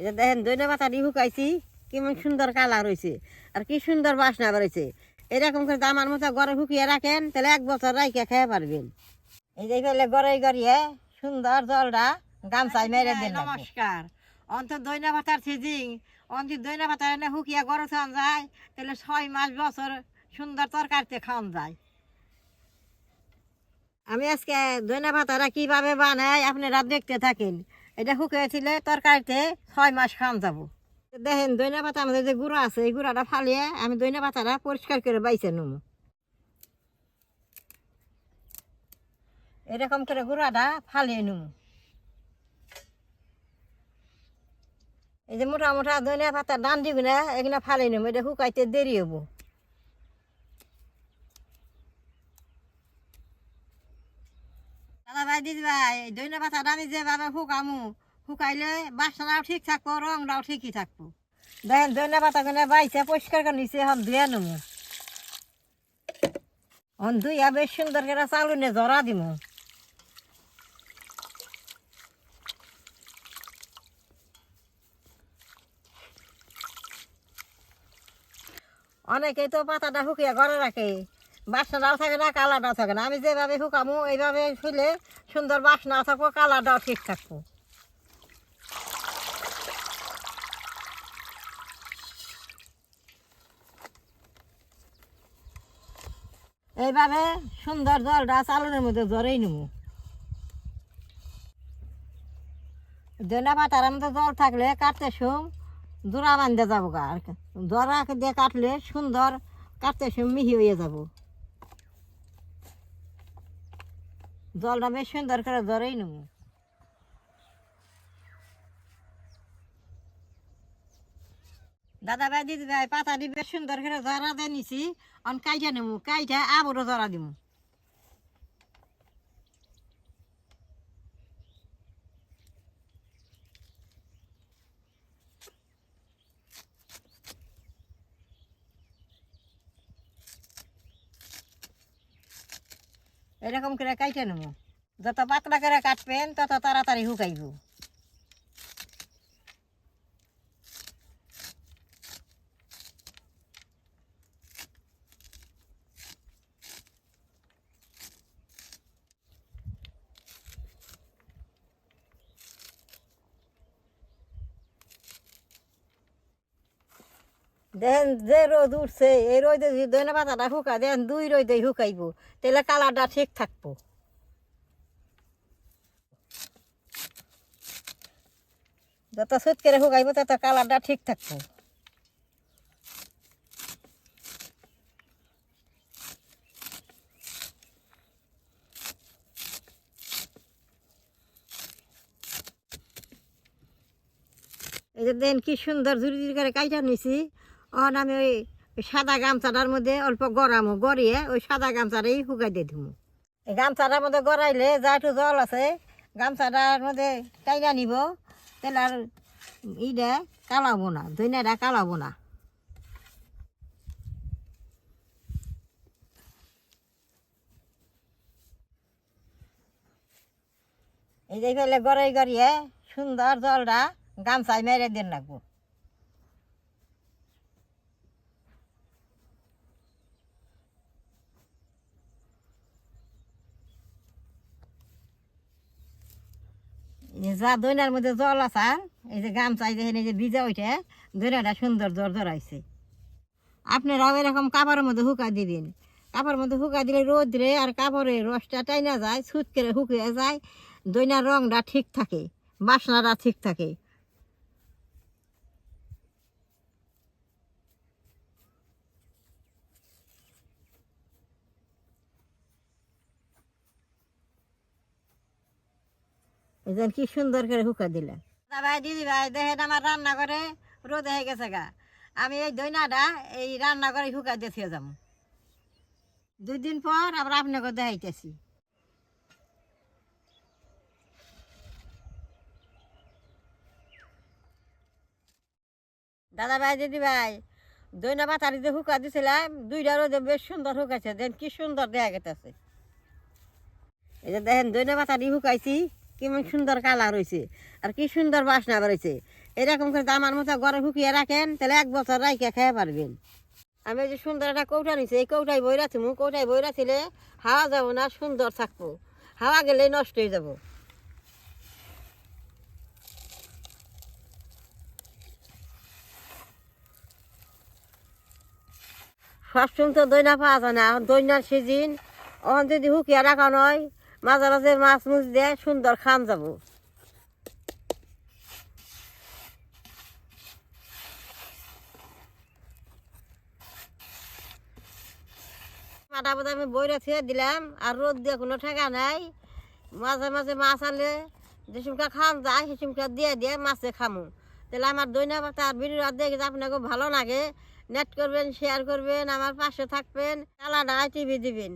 এই যে দেখেন দৈন্য পাতা দিয়ে শুকাইছি। কেমন সুন্দর কালার হয়েছে আর কি সুন্দর বাসনা বেরোছে এরকম করে দামার মতো গড়ে শুকিয়ে রাখেন তাহলে এক বছর রাইকে খেয়ে পারবেন। এই যে ফেলে গড়ে গড়িয়ে সুন্দর জলটা গামছাই মেরে দিন নমস্কার। অন্ত দৈন্য পাতার সিজিং অন্ত দৈন্য পাতা এনে শুকিয়ে গড়ে খাওয়ান যায় তাহলে ছয় মাস বছর সুন্দর তরকারিতে খাওয়ান যায়। আমি আজকে দৈনা পাতারা কীভাবে বানায় আপনারা দেখতে থাকেন। এটা শুকিয়েছিলে তরকারিতে ছয় মাস খাওয়ান যাব। দেখেন দৈনা পাতা আমাদের যে গুঁড়া আছে, এই গুঁড়াটা ফালিয়ে আমি দৈনা পাতাটা পরিষ্কার করে বাইছে নেব। এরকম করে গুঁড়াটা ফালিয়ে নেব। এই যে মোটা মোটা দৈনা পাতা ডান দিবি না, এগুলো ফালিয়ে নেব, এটা শুকাইতে দেরি হব। দাদা ভাই দৈন্য পাতাটা আমি যেভাবে শুকামু, শুকাইলে বাসনাও ঠিক থাকব রংটাও ঠিকই থাকব। দৈন্য পাতা কিনে বাইছে পরিষ্কার করে নিচে এখন ধুয়ে নেব এখন ধুইয়া বেশ সুন্দর করে চালুনে জরা দিমু। অনেকেই তো পাতাটা শুকিয়ে ঘরে রাখে বাসনাটাও থাকে না কালারটাও থাকে না। আমি যেভাবে শুকামো, এইভাবে শুলে সুন্দর বাসনাও থাকব, কালারটাও ঠিক থাকব। এইভাবে সুন্দর জলটা চালনের মধ্যে জরেই নেব। দৈনা পাতার মধ্যে জল থাকলে কাটতে সুম জোড়া বান্ধে যাব গা। আর। জোড়া দিয়ে কাটলে সুন্দর, কাটতে সুম মিহি হয়ে যাব। জলটা বেশ সুন্দর করে ধরেই নেব। দাদা ভাই, দিদি ভাই, পাতা দিয়ে বেশ সুন্দর করে জরা দিয়ে নিছি। অন কাইটা নেব, কাইটা আবারও জরা দিব এরকম করে কাইটে নেব। যত পাতলা করে কাটবেন তত তাড়াতাড়ি শুকাইব। দেখেন যে রোদ উঠছে, এই রোদে যদি দৈনা পাতাটা শুকা দেন দুই রোদে শুকাইব, তাহলে কালারটা ঠিক থাকব। যত সুত করে শুকাইব, তত কালারটা ঠিক থাকব। এই যে দেন কি সুন্দর ঝুড়ি ঝুড়ি করে কাইটা নিছি। অন আমি ওই সাদা গামছাটার মধ্যে অল্প গড়ামো গড়িয়ে ওই সাদা গামছাটাই শুকাই দিয়ে দিব এই গামছাটার মধ্যে গড়াইলে যা একটু জল আছে, গামছাটার মধ্যে কাইটা নিব তাহলে আর ইটা কালাবো না দইনাটা কালাবো না। এই যে ফেলে গড়াই গড়িয়ে সুন্দর জলটা গামছায় মেরে দিন লাগবো। যে দইনার মধ্যে জল আছে, এই যে গামছাই যে এই যে ভিজা ওইটা দৈনাটা সুন্দর জল জড়াইছে আপনারাও এরকম কাপড়ের মধ্যে হুকা দিবেন কাপড়ের মধ্যে হুকা দিলে রোদ্রে আর কাপড়ের রসটা টাইনা যায় সুত করে শুকিয়ে যায় দৈনার রংটা ঠিক থাকে, বাসনাটা ঠিক থাকে। এজন কি সুন্দর করে হুকা দিলেন ভাই, দিদি ভাই, দেখেন আমার রান্না করে রোদ হয়ে গেছে গা। আমি এই দইনাটা এই রান্না করে হুকা দিয়ে যাব। দুই দিন পর আবার আপনাকে দেখাইতেছি। দাদা ভাই, দিদি ভাই, দইনা পাতারি যে হুকা দিছিলাম, দুইটা রোদে বেশ সুন্দর হুকাইছে। দেন কি সুন্দর দেখা গেতেছে। এই যে দেখেন দইনা পাতা দিয়ে শুকাইছি কেমন সুন্দর কালার হয়েছে আর কি সুন্দর বাসনা বেরোইছে। এরকম করে দামার মতো ঘরে হুকিয়ে রাখেন, তাহলে এক বছর রাইকে খেয়ে পারবেন। আমি যে সুন্দর একটা কৌটা নিছি, এই কৌটায় বই রাখছি মু কৌটায় বই রাখিলে হাওয়া যাব না, সুন্দর থাকব। হাওয়া গেলে নষ্ট হয়ে যাব। সবসময় তো দইনা পাওয়া যায় না, দইনার সিজিন। এখন যদি হুকিয়া রাখা নয় মাঝে মাঝে মাছ মুছ দিয়ে সুন্দর খান যাব। মাটা বোধ আমি বইরে থুয়ে দিলাম, আর রোদ দিয়ে কোনো ঠেকা নাই। মাঝে মাঝে মাছ আনলে যে সুমকা খাম যায়, সে সুমকা দিয়ে দিয়ে মাছে খামু। তাহলে আমার দইনা পাতা আর দেখে যদি আপনাকে ভালো লাগে নেট করবেন শেয়ার করবেন, আমার পাশে থাকবেন চালাটা টিভি দিবেন।